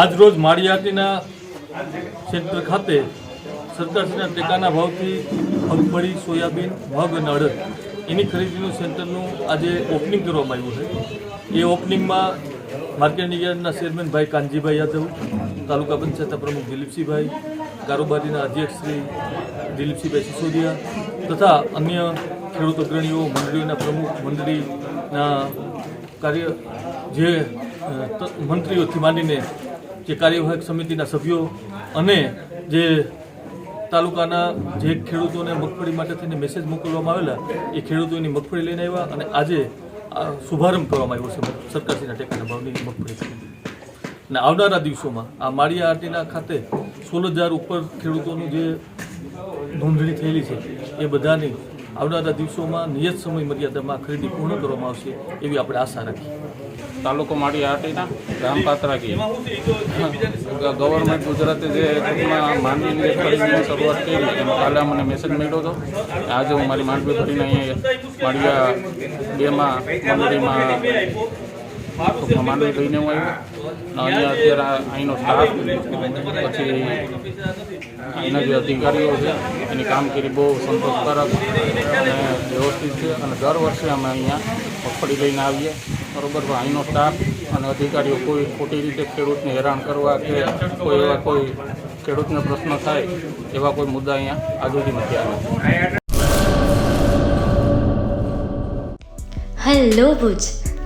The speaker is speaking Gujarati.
આજરોજ માળિયાટીના સેન્ટર ખાતે સરકારશ્રીના ટેકાના ભાવથી મગફળી સોયાબીન, મગ અને અડદ એની ખરીદીનું સેન્ટરનું આજે ઓપનિંગ કરવામાં આવ્યું છે. એ ઓપનિંગમાં માર્કેટિંગ યાર્ડના ચેરમેનભાઈ કાનજીભાઈ યાદવ, તાલુકા પંચાયતના પ્રમુખ દિલીપસિંહભાઈ, કારોબારીના અધ્યક્ષ શ્રી દિલીપસિંહભાઈ સિસોદિયા તથા અન્ય ખેડૂત અગ્રણીઓ મંડળીઓના પ્રમુખ, મંડળીના કાર્ય જે મંત્રીઓથી માંડીને જે કાર્યવાહક સમિતિના સભ્યો અને જે તાલુકાના જે ખેડૂતોને મગફળી માટે થઈને મેસેજ મોકલવામાં આવેલા, એ ખેડૂતોની મગફળી લઈને આવ્યા અને આજે શુભારંભ કરવામાં આવ્યો છે સરકારશ્રીના ટેકાના ભાવની મગફળી અને આવનારા દિવસોમાં આ માળિયા આરટીના ખાતે સોળ હજાર ઉપર ખેડૂતોનું જે નોંધણી થયેલી છે, એ બધાની આવનારા દિવસોમાં નિયત સમય મર્યાદામાં ખરીદી પૂર્ણ કરવામાં આવશે એવી આપણે આશા રાખીએ તાલુકો માડી આટીના ગામ પાત્રાગી ગવર્મેન્ટ ગુજરાતે જે ટૂંકમાં જે ખરીદીની શરૂઆત કરી, એમાં કાલે મને મેસેજ મળ્યો હતો. આજે હું મારી માંડવી ભરીને અહીંયા માળિયા બેમાં, મંડળીમાં ટૂંકમાં માંડવી લઈને હું આવ્યો. અને અત્યારે અહીંનો સ્ટાફ પછી અહીંના જે અધિકારીઓ છે એની કામગીરી બહુ સંતોષકારક અને વ્યવસ્થિત છે. અને દર વર્ષે અમે અહીંયા મગફળી લઈને આવીએ. બરોબર? પણ અહીંનો સ્ટાફ અને અધિકારીઓ કોઈ ખોટી રીતે ખેડૂતને હેરાન કરવા કે કોઈ એવા કોઈ ખેડૂતને પ્રશ્ન થાય એવા કોઈ મુદ્દા અહીંયા આજુ સુધી નથી આવ્યા. હેલો ભુજ.